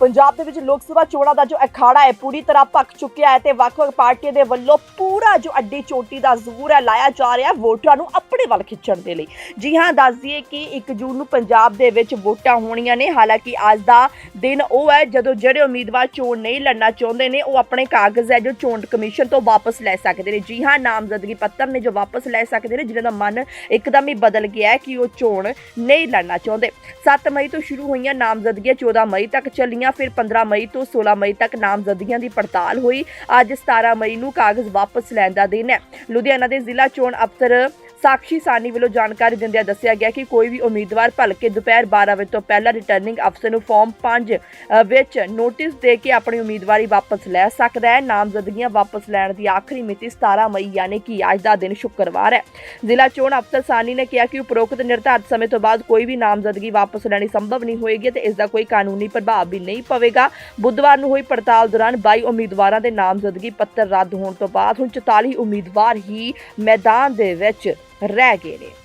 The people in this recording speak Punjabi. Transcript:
ਪੰਜਾਬ ਦੇ ਵਿੱਚ ਲੋਕ ਸਭਾ ਚੋਣਾਂ ਦਾ ਜੋ ਅਖਾੜਾ ਹੈ, ਪੂਰੀ ਤਰ੍ਹਾਂ ਭਖ ਚੁੱਕਿਆ ਹੈ ਤੇ ਵੱਖ-ਵੱਖ ਪਾਰਟੀਆਂ ਦੇ ਵੱਲੋਂ ਪੂਰਾ ਜੋ ਅੱਡੀ ਚੋਟੀ ਦਾ ਜ਼ੋਰ ਹੈ, ਲਾਇਆ ਜਾ ਰਿਹਾ ਵੋਟਰਾਂ ਨੂੰ ਆਪਣੇ ਵੱਲ ਖਿੱਚਣ ਦੇ ਲਈ। ਜੀ ਹਾਂ ਦੱਸ ਦਈਏ ਕਿ 1 ਜੂਨ ਨੂੰ ਪੰਜਾਬ ਦੇ ਵਿੱਚ ਵੋਟਾਂ ਹੋਣੀਆਂ ਨੇ। ਹਾਲਾਂਕਿ ਅੱਜ ਦਾ ਦਿਨ ਉਹ ਹੈ, ਜਦੋਂ ਜਿਹੜੇ ਉਮੀਦਵਾਰ ਚੋਣ ਨਹੀਂ ਲੜਨਾ ਚਾਹੁੰਦੇ ਨੇ, ਉਹ ਆਪਣੇ ਕਾਗਜ਼ ਹੈ ਜੋ ਚੋਣ ਕਮਿਸ਼ਨ ਤੋਂ ਵਾਪਸ ਲੈ ਸਕਦੇ ਨੇ। ਜੀ ਹਾਂ, ਨਾਮਜ਼ਦਗੀ ਪੱਤਰ ਨੇ ਜੋ ਵਾਪਸ ਲੈ ਸਕਦੇ ਨੇ, ਜਿਨ੍ਹਾਂ ਦਾ ਮਨ ਇੱਕਦਮ ਹੀ ਬਦਲ ਗਿਆ ਹੈ ਕਿ ਉਹ ਚੋਣ ਨਹੀਂ ਲੜਨਾ ਚਾਹੁੰਦੇ। 7 ਮਈ ਤੋਂ ਸ਼ੁਰੂ ਹੋਈਆਂ ਨਾਮਜ਼ਦਗੀਆਂ 14 ਮਈ ਤੱਕ ਚੱਲੀਆਂ। ਫਿਰ 15 ਮਈ ਤੋਂ 16 ਮਈ ਤੱਕ ਨਾਮਜ਼ਦਗੀਆਂ ਦੀ ਪੜਤਾਲ ਹੋਈ। ਅੱਜ 17 ਮਈ ਨੂੰ ਕਾਗਜ਼ ਵਾਪਸ ਲੈਣ ਦਾ ਦਿਨ ਹੈ। ਲੁਧਿਆਣਾ ਦੇ ਜ਼ਿਲ੍ਹਾ ਚੋਣ ਅਫਸਰ ਸਾਕਸ਼ੀ ਸਾਨੀ ਵੱਲੋਂ ਜਾਣਕਾਰੀ ਦਿੰਦਿਆਂ ਦੱਸਿਆ ਗਿਆ ਕਿ ਕੋਈ ਵੀ ਉਮੀਦਵਾਰ ਭਲਕੇ ਦੁਪਹਿਰ 12 ਵਜੇ ਤੋਂ ਪਹਿਲਾਂ ਰਿਟਰਨਿੰਗ ਅਫਸਰ ਨੂੰ ਫਾਰਮ 5 ਵਿੱਚ ਨੋਟਿਸ ਦੇ ਕੇ ਆਪਣੀ ਉਮੀਦਵਾਰੀ ਵਾਪਸ ਲੈ ਸਕਦਾ ਹੈ। ਨਾਮਜ਼ਦਗੀਆਂ ਵਾਪਸ ਲੈਣ ਦੀ ਆਖਰੀ ਮਿਤੀ 17 ਮਈ, ਯਾਨੀ ਕਿ ਅੱਜ ਦਾ ਦਿਨ ਸ਼ੁੱਕਰਵਾਰ ਹੈ। ਜ਼ਿਲ੍ਹਾ ਚੋਣ ਅਫਸਰ ਸਾਨੀ ਨੇ ਕਿਹਾ ਕਿ ਉਪਰੋਕਤ ਨਿਰਧਾਰਤ ਸਮੇਂ ਤੋਂ ਬਾਅਦ ਕੋਈ ਵੀ ਨਾਮਜ਼ਦਗੀ ਵਾਪਸ ਲੈਣੀ ਸੰਭਵ ਨਹੀਂ ਹੋਏਗੀ ਤੇ ਇਸ ਦਾ ਕੋਈ ਕਾਨੂੰਨੀ ਪ੍ਰਭਾਵ ਵੀ ਨਹੀਂ ਪਵੇਗਾ। ਬੁੱਧਵਾਰ ਨੂੰ ਹੋਈ ਪੜਤਾਲ ਦੌਰਾਨ 22 ਉਮੀਦਵਾਰਾਂ ਦੇ ਨਾਮਜ਼ਦਗੀ ਪੱਤਰ ਰੱਦ ਹੋਣ ਤੋਂ ਬਾਅਦ ਹੁਣ 44 ਉਮੀਦਵਾਰ ਹੀ ਮੈਦਾਨ ਦੇ ਵਿੱਚ ਰਹਿ ਗਏ ਨੇ